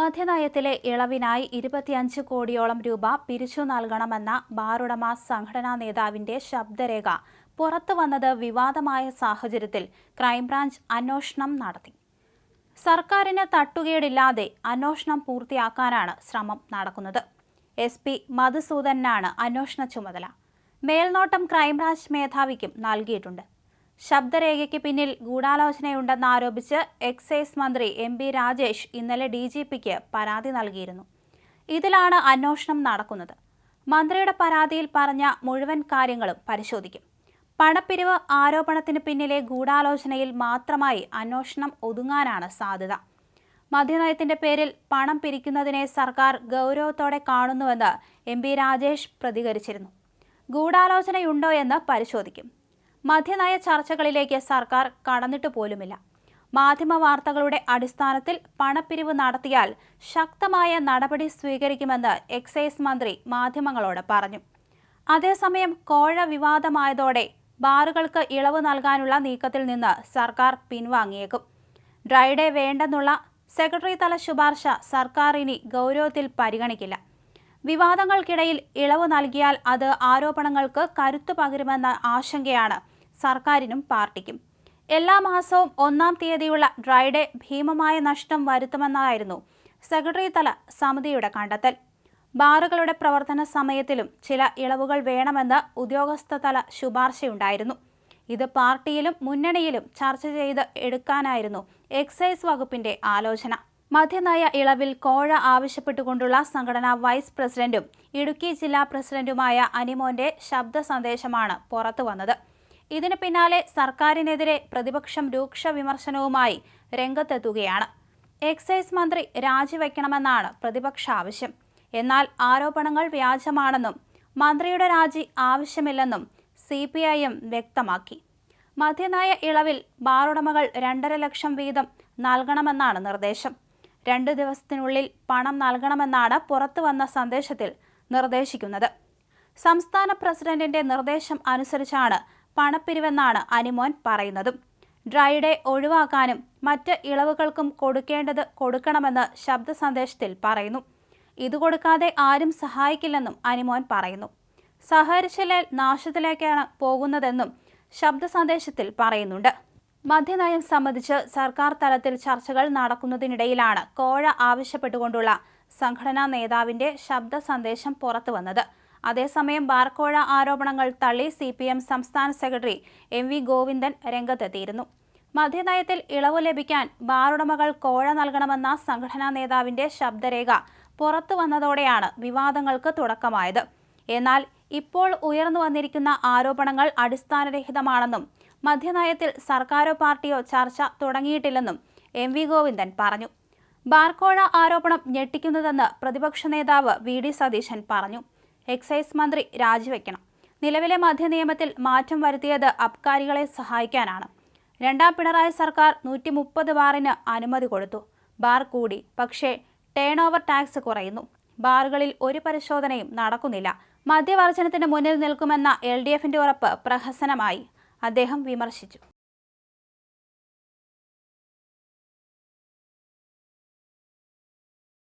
മദ്യനയത്തിലെ ഇളവിനായി ഇരുപത്തിയഞ്ച് കോടിയോളം രൂപ പിരിച്ചു നൽകണമെന്ന ബാറുടമ സംഘടനാ നേതാവിന്റെ ശബ്ദരേഖ പുറത്തു വന്നത് വിവാദമായ സാഹചര്യത്തിൽ ക്രൈംബ്രാഞ്ച് അന്വേഷണം നടത്തി. സർക്കാരിന് തട്ടുകേടില്ലാതെ അന്വേഷണം പൂർത്തിയാക്കാനാണ് ശ്രമം നടക്കുന്നത്. എസ് പി മധുസൂദനാണ് അന്വേഷണ ചുമതല. മേൽനോട്ടം ക്രൈംബ്രാഞ്ച് മേധാവിക്കും നൽകിയിട്ടുണ്ട്. ശബ്ദരേഖയ്ക്ക് പിന്നിൽ ഗൂഢാലോചനയുണ്ടെന്നാരോപിച്ച് എക്സൈസ് മന്ത്രി എം പി രാജേഷ് ഇന്നലെ ഡി ജി പിക്ക് പരാതി നൽകിയിരുന്നു. ഇതിലാണ് അന്വേഷണം നടക്കുന്നത്. മന്ത്രിയുടെ പരാതിയിൽ പറഞ്ഞ മുഴുവൻ കാര്യങ്ങളും പരിശോധിക്കും. പണപ്പിരിവ് ആരോപണത്തിന് പിന്നിലെ ഗൂഢാലോചനയിൽ മാത്രമായി അന്വേഷണം ഒതുങ്ങാനാണ് സാധ്യത. മദ്യനയത്തിന്റെ പേരിൽ പണം പിരിക്കുന്നതിനെ സർക്കാർ ഗൗരവത്തോടെ കാണുന്നുവെന്ന് എം പി രാജേഷ് പ്രതികരിച്ചിരുന്നു. ഗൂഢാലോചനയുണ്ടോ എന്ന് പരിശോധിക്കും. മദ്യനയ ചർച്ചകളിലേക്ക് സർക്കാർ കടന്നിട്ട് പോലുമില്ല. മാധ്യമ വാർത്തകളുടെ അടിസ്ഥാനത്തിൽ പണപ്പിരിവ് നടത്തിയാൽ ശക്തമായ നടപടി സ്വീകരിക്കുമെന്ന് എക്സൈസ് മന്ത്രി മാധ്യമങ്ങളോട് പറഞ്ഞു. അതേസമയം കോഴ വിവാദമായതോടെ ബാറുകൾക്ക് ഇളവ് നൽകാനുള്ള നീക്കത്തിൽ നിന്ന് സർക്കാർ പിൻവാങ്ങിയേക്കും. ഡ്രൈഡേ വേണ്ടെന്നുള്ള സെക്രട്ടറി തല ശുപാർശ സർക്കാർ ഇനി ഗൗരവത്തിൽ പരിഗണിക്കില്ല. വിവാദങ്ങൾക്കിടയിൽ ഇളവ് നൽകിയാൽ അത് ആരോപണങ്ങൾക്ക് കരുത്തു പകരുമെന്ന ആശങ്കയാണ് സർക്കാരിനും പാർട്ടിക്കും. എല്ലാ മാസവും ഒന്നാം തീയതിയുള്ള ഡ്രൈഡേ ഭീമമായ നഷ്ടം വരുത്തുമെന്നായിരുന്നു സെക്രട്ടറി തല സമിതിയുടെ കണ്ടെത്തൽ. ബാറുകളുടെ പ്രവർത്തന സമയത്തിലും ചില ഇളവുകൾ വേണമെന്ന് ഉദ്യോഗസ്ഥ തല ശുപാർശയുണ്ടായിരുന്നു. ഇത് പാർട്ടിയിലും മുന്നണിയിലും ചർച്ച ചെയ്ത് എടുക്കാനായിരുന്നു എക്സൈസ് വകുപ്പിന്റെ ആലോചന. മദ്യനയ ഇളവിൽ കോഴ ആവശ്യപ്പെട്ടുകൊണ്ടുള്ള സംഘടനാ വൈസ് പ്രസിഡന്റും ഇടുക്കി ജില്ലാ പ്രസിഡന്റുമായ അനിമോന്റെ ശബ്ദ സന്ദേശമാണ് പുറത്തു വന്നത് ഇതിന് പിന്നാലെ സർക്കാരിനെതിരെ പ്രതിപക്ഷം രൂക്ഷ വിമർശനവുമായി രംഗത്തെത്തുകയാണ്. എക്സൈസ് മന്ത്രി രാജിവെക്കണമെന്നാണ് പ്രതിപക്ഷ ആവശ്യം. എന്നാൽ ആരോപണങ്ങൾ വ്യാജമാണെന്നും മന്ത്രിയുടെ രാജി ആവശ്യമില്ലെന്നും സി പി ഐ എം വ്യക്തമാക്കി. മധ്യനായ ഇളവിൽ ബാറുടമകൾ രണ്ടര ലക്ഷം വീതം നൽകണമെന്നാണ് നിർദ്ദേശം. രണ്ട് ദിവസത്തിനുള്ളിൽ പണം നൽകണമെന്നാണ് പുറത്തു വന്ന സന്ദേശത്തിൽ നിർദ്ദേശിക്കുന്നത്. സംസ്ഥാന പ്രസിഡന്റിന്റെ നിർദ്ദേശം അനുസരിച്ചാണ് പണപ്പിരിവെന്നാണ് അനിമോൻ പറയുന്നതും. ഡ്രൈഡേ ഒഴിവാക്കാനും മറ്റ് ഇളവുകൾക്കും കൊടുക്കേണ്ടത് കൊടുക്കണമെന്ന് ശബ്ദ സന്ദേശത്തിൽ പറയുന്നു. ഇത് കൊടുക്കാതെ ആരും സഹായിക്കില്ലെന്നും അനിമോൻ പറയുന്നു. സഹകരിച്ചില്ലേ നാശത്തിലേക്കാണ് പോകുന്നതെന്നും ശബ്ദ സന്ദേശത്തിൽ പറയുന്നുണ്ട്. മദ്യനയം സംബന്ധിച്ച് സർക്കാർ തലത്തിൽ ചർച്ചകൾ നടക്കുന്നതിനിടയിലാണ് കോഴ ആവശ്യപ്പെട്ടുകൊണ്ടുള്ള സംഘടനാ നേതാവിന്റെ ശബ്ദ സന്ദേശം പുറത്തുവന്നത്. അതേസമയം ബാർക്കോഴ ആരോപണങ്ങൾ തള്ളി സി പി എം സംസ്ഥാന സെക്രട്ടറി എം വി ഗോവിന്ദൻ രംഗത്തെത്തിയിരുന്നു. മദ്യനയത്തിൽ ഇളവ് ലഭിക്കാൻ ബാറുടമകൾ കോഴ നൽകണമെന്ന സംഘടനാ നേതാവിന്റെ ശബ്ദരേഖ പുറത്തു വന്നതോടെയാണ് വിവാദങ്ങൾക്ക് തുടക്കമായത്. എന്നാൽ ഇപ്പോൾ ഉയർന്നു വന്നിരിക്കുന്ന ആരോപണങ്ങൾ അടിസ്ഥാനരഹിതമാണെന്നും മദ്യനയത്തിൽ സർക്കാരോ പാർട്ടിയോ ചർച്ച തുടങ്ങിയിട്ടില്ലെന്നും എം വി ഗോവിന്ദൻ പറഞ്ഞു. ബാർക്കോഴ ആരോപണം ഞെട്ടിക്കുന്നതെന്ന് പ്രതിപക്ഷ നേതാവ് വി ഡി സതീശൻ പറഞ്ഞു. എക്സൈസ് മന്ത്രി രാജിവെക്കണം. നിലവിലെ മദ്യനിയമത്തിൽ മാറ്റം വരുത്തിയത് അബ്കാരികളെ സഹായിക്കാനാണ്. രണ്ടാം പിണറായി സർക്കാർ നൂറ്റി മുപ്പത് ബാറിന് അനുമതി കൊടുത്തു. ബാർ കൂടി പക്ഷേ ടേൺ ഓവർ ടാക്സ് കുറയുന്നു. ബാറുകളിൽ ഒരു പരിശോധനയും നടക്കുന്നില്ല. മദ്യവർജനത്തിന് മുന്നിൽ നിൽക്കുമെന്ന എൽ ഡി എഫിന്റെ ഉറപ്പ് പ്രഹസനമായി. അദ്ദേഹം വിമർശിച്ചു.